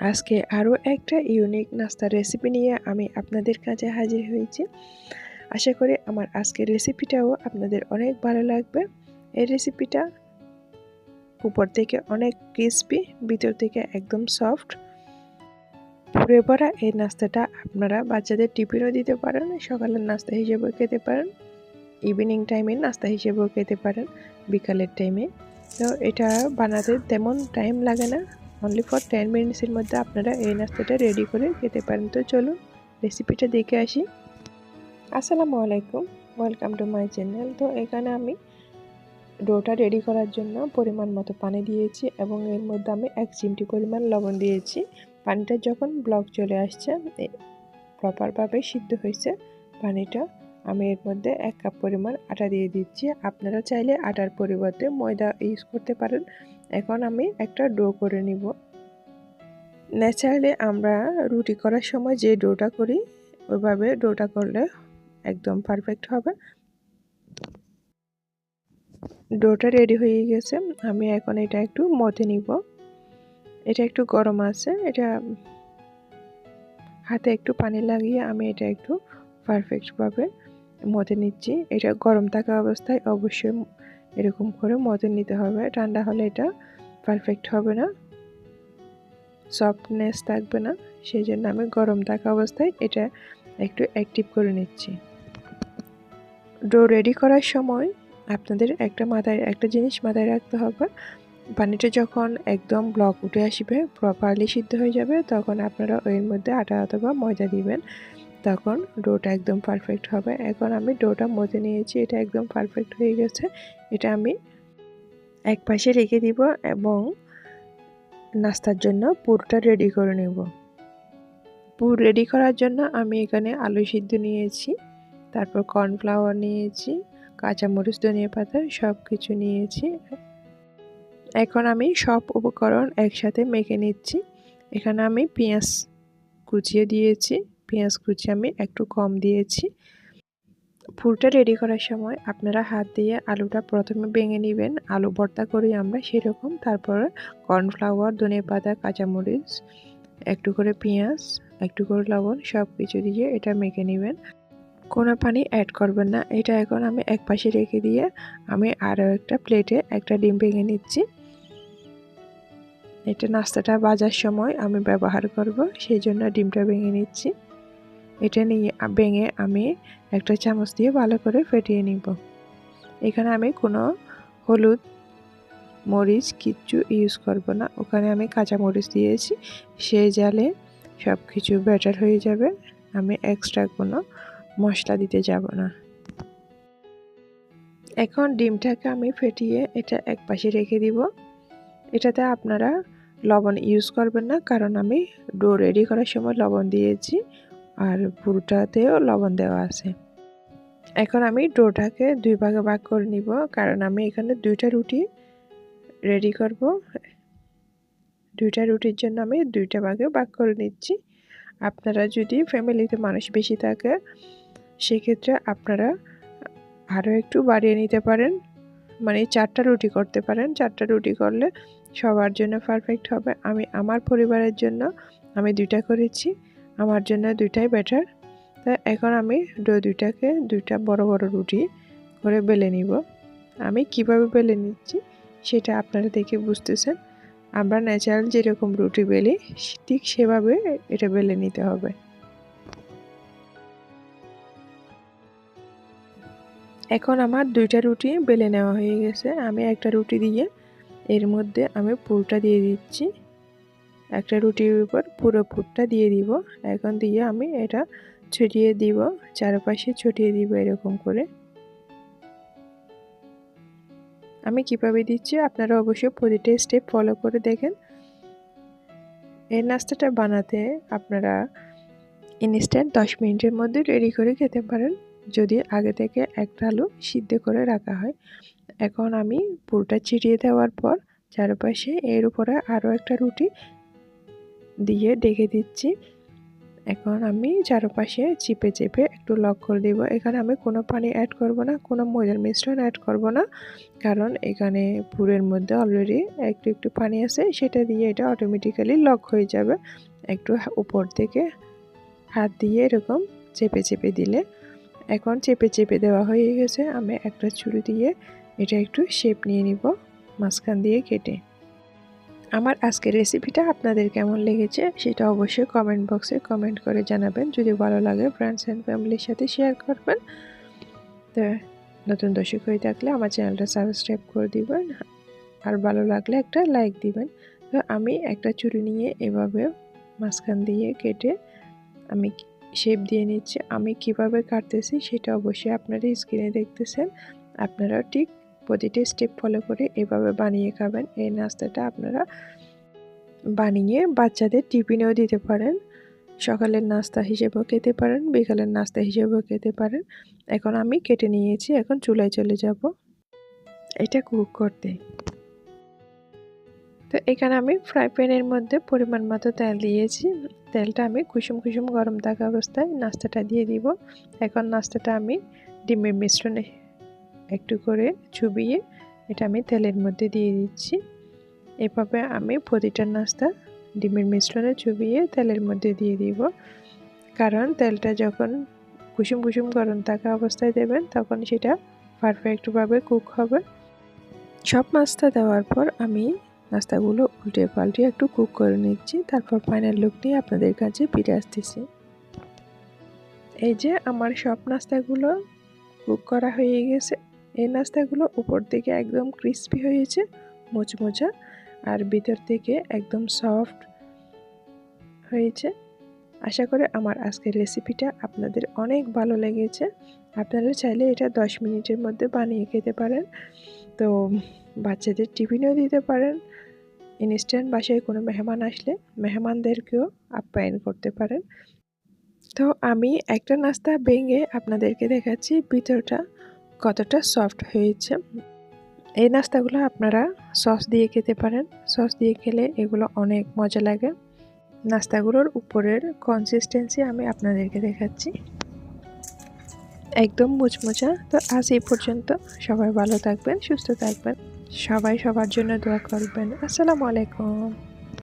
আজকে আরও একটা ইউনিক নাস্তার রেসিপি নিয়ে আমি আপনাদের কাছে হাজির হয়েছি। আশা করি আমার আজকের রেসিপিটাও আপনাদের অনেক ভালো লাগবে। এই রেসিপিটা উপর থেকে অনেক ক্রিসপি ভিতর থেকে একদম সফট পুরে পড়া এই নাস্তাটা আপনারা বাচ্চাদের টিফিনও দিতে পারেন, সকালের নাস্তা হিসেবেও খেতে পারেন ইভিনিং টাইমে নাস্তা হিসেবেও খেতে পারেন, বিকালের টাইমে তো এটা বানাতে তেমন টাইম লাগে না। অনলি ফর টেন মিনিটসের মধ্যে আপনারা এই নাস্তাটা রেডি করে খেতে পারেন। তো চলুন রেসিপিটা দেখে আসি। আসসালামু আলাইকুম ওয়েলকাম টু মাই চ্যানেল তো এখানে আমি ডোটা রেডি করার জন্য পরিমাণ মতো পানি দিয়েছি এবং এর মধ্যে আমি এক চিমটি পরিমাণ লবণ দিয়েছি। পানিটা যখন ব্লক চলে আসছে প্রপারভাবে সিদ্ধ হয়েছে পানিটা। আমি এর মধ্যে এক কাপ পরিমাণ আটা দিয়ে দিচ্ছি। আপনারা চাইলে আটার পরিবর্তে ময়দা ইউজ করতে পারেন। এখন আমি একটা ডো করে নিব। ন্যাচারালি আমরা রুটি করার সময় যে ডোটা করি, ওইভাবে ডোটা করলে একদম পারফেক্ট হবে। ডোটা রেডি হয়ে গেছে। আমি এখন এটা একটু মতে নিব। এটা একটু গরম আছে। এটা হাতে একটু পানি লাগিয়ে আমি এটা একটু পারফেক্টভাবে মতে নিচ্ছি। এটা গরম থাকা অবস্থায় অবশ্যই এরকম করে মতে নিতে হবে। ঠান্ডা হলে এটা পারফেক্ট হবে না। সফটনেস থাকবে না। সেই জন্য আমি গরম থাকা অবস্থায় এটা একটু অ্যাক্টিভ করে নিচ্ছি। ডো রেডি করার সময় আপনাদের একটা মাথায়, একটা জিনিস মাথায় রাখতে হবে। পানিটা যখন একদম ব্লক উঠে আসবে প্রপারলি সিদ্ধ হয়ে যাবে, তখন আপনারা এর মধ্যে আটা অথবা ময়দা দিবেন। তখন ডোটা একদম পারফেক্ট হবে। এখন আমি ডোটা মজে নিয়েছি, এটা একদম পারফেক্ট হয়ে গেছে। এটা আমি এক পাশে রেখে দিব এবং নাস্তার জন্য পুরটা রেডি করে নেব। পুর রেডি করার জন্য আমি এখানে আলু সিদ্ধ নিয়েছি, তারপর কর্নফ্লাওয়ার নিয়েছি, কাঁচামরিচ ধনিয়া পাতা সব কিছু নিয়েছি। এখন আমি সব উপকরণ একসাথে মেখে নিচ্ছি। এখানে আমি পেঁয়াজ কুচিয়ে দিয়েছি। পেঁয়াজ কুচি আমি একটু কম দিয়েছি। ফুলটা রেডি করার সময় আপনারা হাত দিয়ে আলুটা প্রথমে ভেঙে নেবেন। আলু ভর্তা করি আমরা সেরকম। তারপরে কর্নফ্লাওয়ার ধনে পাতা, কাঁচামরিচ, একটু করে পেঁয়াজ, একটু করে লবণ সব কিছু দিয়ে এটা মেখে নেবেন। কোনো পানি অ্যাড করবেন না। এটা এখন আমি এক পাশে রেখে দিয়ে আমি আরও একটা প্লেটে একটা ডিম ভেঙে নিচ্ছি। এটা নাস্তাটা বাজার সময় আমি ব্যবহার করব, সেই জন্য ডিমটা ভেঙে নিচ্ছি। এটা নিয়ে ভেঙে আমি একটা চামচ দিয়ে ভালো করে ফেটিয়ে নিব। এখানে আমি কোনো হলুদ মরিচ কিচ্ছু ইউজ করব না। ওখানে আমি কাঁচা মরিচ দিয়েছি, সেই জালে সব কিছু ব্যাটার হয়ে যাবে। আমি এক্সট্রা কোনো মশলা দিতে যাব না। এখন ডিমটাকে আমি ফেটিয়ে এটা এক পাশে রেখে দিব। এটাতে আপনারা লবণ ইউজ করবেন না, কারণ আমি ডো রেডি করার সময় লবণ দিয়েছি। আর পুরোটাতেও লবণ দেওয়া আছে। এখন আমি ডোটাকে দুই ভাগে ভাগ করে নিব, কারণ আমি এখানে দুইটা রুটি রেডি করব। দুইটা রুটির জন্য আমি দুইটা ভাগে ভাগ করে নিচ্ছি। আপনারা যদি ফ্যামিলিতে মানুষ বেশি থাকে, সেক্ষেত্রে আপনারা আরও একটু বাড়িয়ে নিতে পারেন। মানে চারটা রুটি করতে পারেন। চারটা রুটি করলে সবার জন্য পারফেক্ট হবে। আমি, আমার পরিবারের জন্য আমি দুইটা করেছি। আমার জন্য দুইটাই বেটার তা এখন আমি ডো দুইটাকে, দুইটা বড় বড় রুটি করে বেলে নিব। আমি কীভাবে বেলে নিচ্ছি সেটা আপনারা দেখে বুঝতেছেন। আমরা ন্যাচারাল যেরকম রুটি বেলি, ঠিক সেভাবে এটা বেলে নিতে হবে। এখন আমার দুইটা রুটি বেলে নেওয়া হয়ে গেছে। আমি একটা রুটি দিয়ে এর মধ্যে আমি পুরটা দিয়ে দিচ্ছি। একটা রুটির উপর পুরো পুরটা দিয়ে দিব। এখন দিয়ে আমি এটা ছড়িয়ে দিব, চারপাশে ছড়িয়ে দিব এরকম করে। আমি কীভাবে দিচ্ছি আপনারা অবশ্যই প্রতিটা স্টেপ ফলো করে দেখেন। এই নাস্তাটা বানাতে আপনারা ইনস্ট্যান্ট দশ মিনিটের মধ্যে রেডি করে খেতে পারেন। যদি আগে থেকে একটা আলু সিদ্ধ করে রাখা হয়। এখন আমি পুরোটা ছিটিয়ে দেওয়ার পর চারপাশে এর উপরে আরও একটা রুটি দিয়ে ডেকে দিচ্ছি। এখন আমি চারপাশে চিপে চেপে একটু লক করে দিব। এখানে আমি কোনো পানি অ্যাড করব না, কোনো ময়দার মিশ্রণ অ্যাড করব না। কারণ এখানে পুরের মধ্যে অলরেডি একটু একটু পানি আছে, সেটা দিয়ে এটা অটোমেটিক্যালি লক হয়ে যাবে। একটু উপর থেকে হাত দিয়ে এরকম চেপে চেপে দিলে। এখন চেপে চেপে দেওয়া হয়ে গেছে। আমি একটা ছুরি দিয়ে এটা একটু শেপ নিয়ে নিব, মাঝখান দিয়ে কেটে। আমার আজকের রেসিপিটা আপনাদের কেমন লেগেছে সেটা অবশ্যই কমেন্ট বক্সে কমেন্ট করে জানাবেন। যদি ভালো লাগে ফ্রেন্ডস অ্যান্ড ফ্যামিলির সাথে শেয়ার করবেন। তো নতুন দর্শক হয়ে থাকলে আমার চ্যানেলটা সাবস্ক্রাইব করে দিবেন। আর ভালো লাগলে একটা লাইক দিবেন। তো আমি একটা চুরি নিয়ে এভাবে মাঝখান দিয়ে কেটে আমি শেপ দিয়ে নিচ্ছি। আমি কীভাবে কাটতেছি সেটা অবশ্যই আপনারা স্ক্রিনে দেখতেছেন। আপনারা ঠিক প্রতিটি স্টেপ ফলো করে এভাবে বানিয়ে খাবেন। এই নাস্তাটা আপনারা বানিয়ে বাচ্চাদের টিফিনেও দিতে পারেন। সকালের নাস্তা হিসেবেও খেতে পারেন, বিকালের নাস্তা হিসেবেও খেতে পারেন। এখন আমি কেটে নিয়েছি, এখন চুলায় চলে যাব। এটা কুক করতে। তো এখানে আমি ফ্রাই প্যানের মধ্যে পরিমাণ মতো তেল দিয়েছি। তেলটা আমি কুসুম কুসুম গরম থাকা অবস্থায় নাস্তাটা দিয়ে দিব। এখন নাস্তাটা আমি ডিমের মিশ্রণে একটু করে চুবিয়ে এটা আমি তেলের মধ্যে দিয়ে দিচ্ছি। এভাবে আমি প্রতিটা নাস্তা ডিমের মিশ্রণে চুবিয়ে তেলের মধ্যে দিয়ে দিব। কারণ তেলটা যখন কুসুম কুসুম গরম থাকা অবস্থায় দেবেন, তখন সেটা পারফেক্টভাবে কুক হবে। সব নাস্তা দেওয়ার পর আমি নাস্তাগুলো উল্টে পাল্টে একটু কুক করে নিচ্ছি। তারপর ফাইনাল লুক নিয়ে আপনাদের কাছে ফিরে আসতেছি। এই যে আমার সব নাস্তাগুলো কুক করা হয়ে গেছে। এই নাস্তাগুলো উপর থেকে একদম ক্রিস্পি হয়েছে, মোচমোচা, আর ভিতর থেকে একদম সফট হয়েছে। আশা করে আমার আজকের রেসিপিটা আপনাদের অনেক ভালো লেগেছে। আপনারা চাইলে এটা দশ মিনিটের মধ্যে বানিয়ে খেতে পারেন। তো বাচ্চাদের টিফিনেও দিতে পারেন। ইনস্ট্যান্ট বাসায় কোনো মেহমান আসলে মেহমানদেরকেও আপ্যায়ন করতে পারেন। তো আমি একটা নাস্তা ভেঙে আপনাদেরকে দেখাচ্ছি ভিতরটা। কতটা সফট হয়েছে। এই নাস্তাগুলো আপনারা সস দিয়ে খেতে পারেন। সস দিয়ে খেলে এগুলো অনেক মজা লাগে। নাস্তাগুলোর উপরের কনসিস্টেন্সি আমি আপনাদেরকে দেখাচ্ছি। একদম মুচমুচা। তো আজ এই পর্যন্ত সবাই ভালো থাকবেন, সুস্থ থাকবেন। সবাই সবার জন্য দোয়া করবেন। আসসালামু আলাইকুম।